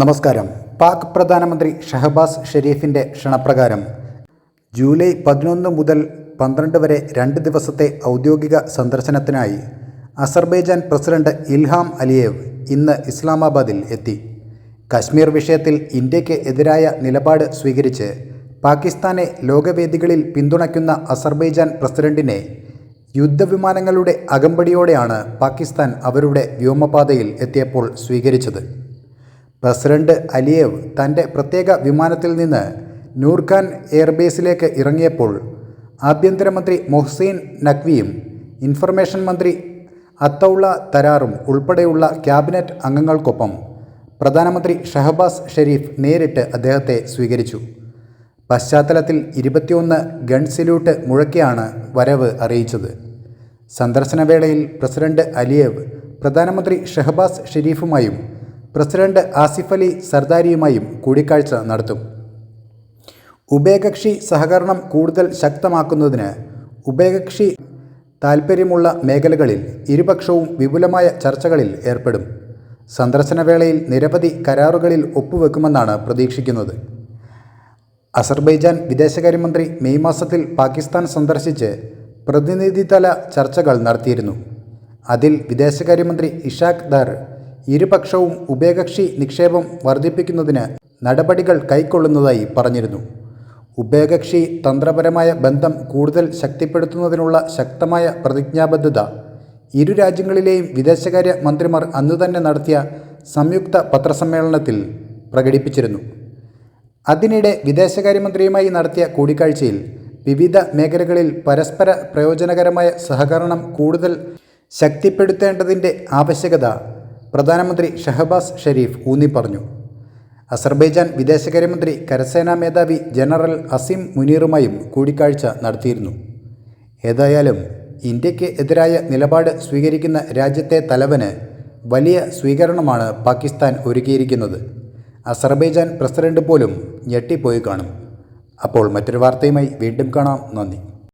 നമസ്കാരം. പാക് പ്രധാനമന്ത്രി ഷഹബാസ് ഷെരീഫിന്റെ ക്ഷണപ്രകാരം ജൂലൈ പതിനൊന്ന് മുതൽ പന്ത്രണ്ട് വരെ രണ്ട് ദിവസത്തെ ഔദ്യോഗിക സന്ദർശനത്തിനായി അസർബൈജാൻ പ്രസിഡന്റ് ഇൽഹാം അലിയേവ് ഇന്ന് ഇസ്ലാമാബാദിൽ എത്തി. കശ്മീർ വിഷയത്തിൽ ഇന്ത്യയ്ക്ക് എതിരായ നിലപാട് സ്വീകരിച്ച് പാകിസ്ഥാനെ ലോകവേദികളിൽ പിന്തുണയ്ക്കുന്ന അസർബൈജാൻ പ്രസിഡന്റിനെ യുദ്ധവിമാനങ്ങളുടെ അകമ്പടിയോടെയാണ് പാകിസ്ഥാൻ അവരുടെ വ്യോമപാതയിൽ എത്തിയപ്പോൾ സ്വീകരിച്ചത്. പ്രസിഡന്റ് അലിയേവ് തന്റെ പ്രത്യേക വിമാനത്തിൽ നിന്ന് നൂർഖാൻ എയർബേസിലേക്ക് ഇറങ്ങിയപ്പോൾ ആഭ്യന്തരമന്ത്രി മൊഹ്സീൻ നഖ്വിയും ഇൻഫർമേഷൻ മന്ത്രി അത്തൗള തരാറും ഉൾപ്പെടെയുള്ള ക്യാബിനറ്റ് അംഗങ്ങൾക്കൊപ്പം പ്രധാനമന്ത്രി ഷഹബാസ് ഷെരീഫ് നേരിട്ട് അദ്ദേഹത്തെ സ്വീകരിച്ചു. പശ്ചാത്തലത്തിൽ ഇരുപത്തിയൊന്ന് ഗൺ സല്യൂട്ട് മുഴക്കിയാണ് വരവ് അറിയിച്ചത്. സന്ദർശനവേളയിൽ പ്രസിഡന്റ് അലിയേവ് പ്രധാനമന്ത്രി ഷഹബാസ് ഷെരീഫുമായും പ്രസിഡന്റ് ആസിഫ് അലി സർദാരിയുമായും കൂടിക്കാഴ്ച നടത്തും. ഉഭയകക്ഷി സഹകരണം കൂടുതൽ ശക്തമാക്കുന്നതിന് ഉഭയകക്ഷി താൽപ്പര്യമുള്ള മേഖലകളിൽ ഇരുപക്ഷവും വിപുലമായ ചർച്ചകളിൽ ഏർപ്പെടും. സന്ദർശനവേളയിൽ നിരവധി കരാറുകളിൽ ഒപ്പുവെക്കുമെന്നാണ് പ്രതീക്ഷിക്കുന്നത്. അസർബൈജാൻ വിദേശകാര്യമന്ത്രി മെയ് മാസത്തിൽ പാകിസ്ഥാൻ സന്ദർശിച്ച് പ്രതിനിധിതല ചർച്ചകൾ നടത്തിയിരുന്നു. അതിൽ വിദേശകാര്യമന്ത്രി ഇഷാഖ് ദാർ ഇരുപക്ഷവും ഉഭയകക്ഷി നിക്ഷേപം വർദ്ധിപ്പിക്കുന്നതിന് നടപടികൾ കൈക്കൊള്ളുന്നതായി പറഞ്ഞിരുന്നു. ഉഭയകക്ഷി തന്ത്രപരമായ ബന്ധം കൂടുതൽ ശക്തിപ്പെടുത്തുന്നതിനുള്ള ശക്തമായ പ്രതിജ്ഞാബദ്ധത ഇരു രാജ്യങ്ങളിലെയും വിദേശകാര്യ മന്ത്രിമാർ അന്നുതന്നെ നടത്തിയ സംയുക്ത പത്രസമ്മേളനത്തിൽ പ്രകടിപ്പിച്ചിരുന്നു. അതിനിടെ വിദേശകാര്യമന്ത്രിയുമായി നടത്തിയ കൂടിക്കാഴ്ചയിൽ വിവിധ മേഖലകളിൽ പരസ്പര പ്രയോജനകരമായ സഹകരണം കൂടുതൽ ശക്തിപ്പെടുത്തേണ്ടതിന്റെ ആവശ്യകത പ്രധാനമന്ത്രി ഷഹബാസ് ഷെരീഫ് ഊന്നിപ്പറഞ്ഞു അസർബൈജാൻ വിദേശകാര്യമന്ത്രി കരസേനാ മേധാവി ജനറൽ അസിം മുനീറുമായും കൂടിക്കാഴ്ച നടത്തിയിരുന്നു. ഏതായാലും ഇന്ത്യയ്ക്ക് എതിരായ നിലപാട് സ്വീകരിക്കുന്ന രാജ്യത്തെ തലവന് വലിയ സ്വീകരണമാണ് പാകിസ്ഥാൻ ഒരുക്കിയിരിക്കുന്നത്. അസർബൈജാൻ പ്രസിഡന്റ് പോലും ഞെട്ടിപ്പോയി കാണും. അപ്പോൾ മറ്റൊരു വാർത്തയുമായി വീണ്ടും കാണാം. നന്ദി.